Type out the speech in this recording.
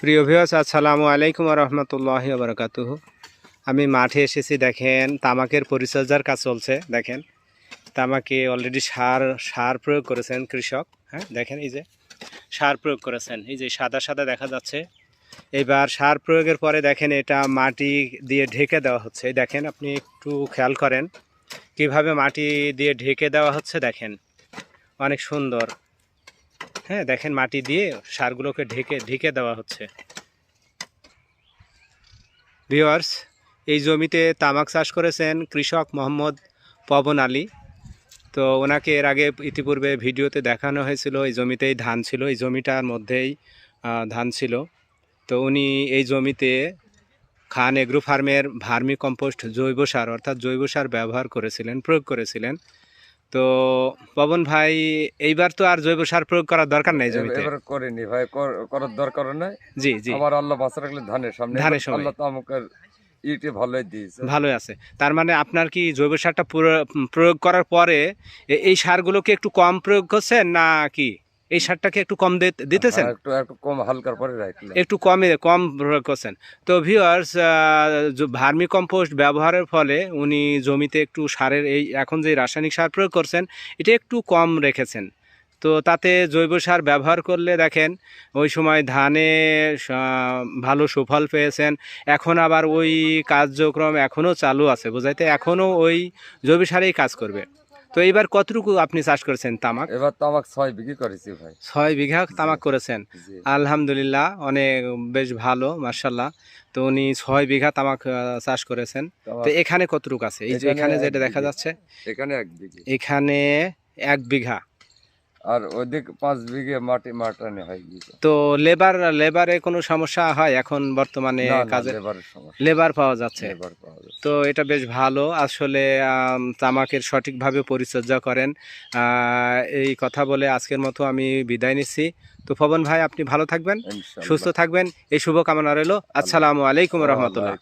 প্রিয় ভিউয়ার্স আসসালামু আলাইকুম রহমতুল্লাহ বারকাতুহ। আমি মাঠে এসেছি, দেখেন, তামাকের পরিচর্যার কাজ চলছে, দেখেন। তামাকে অলরেডি সার সার প্রয়োগ করেছেন কৃষক হ্যাঁ দেখেন এই যে, সার প্রয়োগ করেছেন, এই যে সাদা সাদা দেখা যাচ্ছে। এবার সার প্রয়োগের পরে দেখেন এটা মাটি দিয়ে ঢেকে দেওয়া হচ্ছে দেখেন আপনি একটু খেয়াল করেন। কীভাবে মাটি দিয়ে ঢেকে দেওয়া হচ্ছে, দেখেন। অনেক সুন্দর। হ্যাঁ দেখেন মাটি দিয়ে সারগুলোকে ঢেকে ঢেকে দেওয়া হচ্ছে। ভিওয়ার্স এই জমিতে তামাক চাষ করেছেন কৃষক মোহাম্মদ পবন আলী। তো ওনাকে এর আগে ইতিপূর্বে ভিডিওতে দেখানো হয়েছিল, এই জমিতেই ধান ছিল, এই জমিটার মধ্যেই ধান ছিল। তো উনি এই জমিতে খান এগ্রো ফার্মের ভার্মি কম্পোস্ট জৈব সার, অর্থাৎ জৈব সার ব্যবহার করেছিলেন, প্রয়োগ করেছিলেন। তো পবন ভাই এইবার তো আর জৈব সার প্রয়োগ করার দরকার নেই জমিতে? এবার করিনি ভাই কর- করার দরকার নাই। জি জি। আমার আল্লাহ বাঁচা রাখলে ধানের সামনে। ধানের সামনে। সময়। আল্লাহ তো আমাকে ইটে ভালোই দিয়েছে। ভালোই আছে। তার মানে আপনার কি জৈব সারটা পুরো- প্রয়োগ করার পরে এই সারগুলোকে একটু কম প্রয়োগ করছেন না কি? এই সারটাকে একটু কম দিতেছেন? হ্যাঁ, একটু একটু কম হালকার পরে একটু কমে কম প্রয়োগ করছেন। তো ভিউয়ার্স ভার্মি কম্পোস্ট ব্যবহারের ফলে উনি জমিতে একটু সারের এই এখন যে রাসায়নিক সার প্রয়োগ করছেন এটা একটু কম রেখেছেন। তো তাতে জৈব সার ব্যবহার করলে দেখেন ওই সময় ধানে ভালো সুফল পেয়েছেন। এখন আবার ওই কার্যক্রম এখনও চালু আছে বোঝাইতে এখনও ওই জৈব সারেই কাজ করবে। তো এইবার কতটুকু আপনি চাষ করেছেন তামাক? এবার তো আমাকে ছয় বিঘি করেছি ভাই। ছয় বিঘা তামাক করেছেন। আলহামদুলিল্লাহ অনেক বেশ ভালো মার্শাল্লাহ তো উনি ছয় বিঘা তামাক চাষ করেছেন। তো এখানে কতটুকু আছে? এই যে এখানে যেটা দেখা যাচ্ছে এখানে এক বিঘি। এখানে এক বিঘা। আর ওইদিক পাঁচ বিঘে মাটি মাটানে হয়ে তো লেবার লেবারে কোনো সমস্যা হয় এখন বর্তমানে কাজে? লেবার পাওয়া যাচ্ছে। লেবার পাওয়া যাচ্ছে। তো এটা বেশ ভালো। আসলে তামাকের সঠিকভাবে পরিচর্যা করেন। এই কথা বলে আজকের মতো আমি বিদায় নিচ্ছি। তো পবন ভাই আপনি ভালো থাকবেন সুস্থ থাকবেন। এই শুভকামনা রইল। আসসালামু আলাইকুম রহমতুল্লাহ।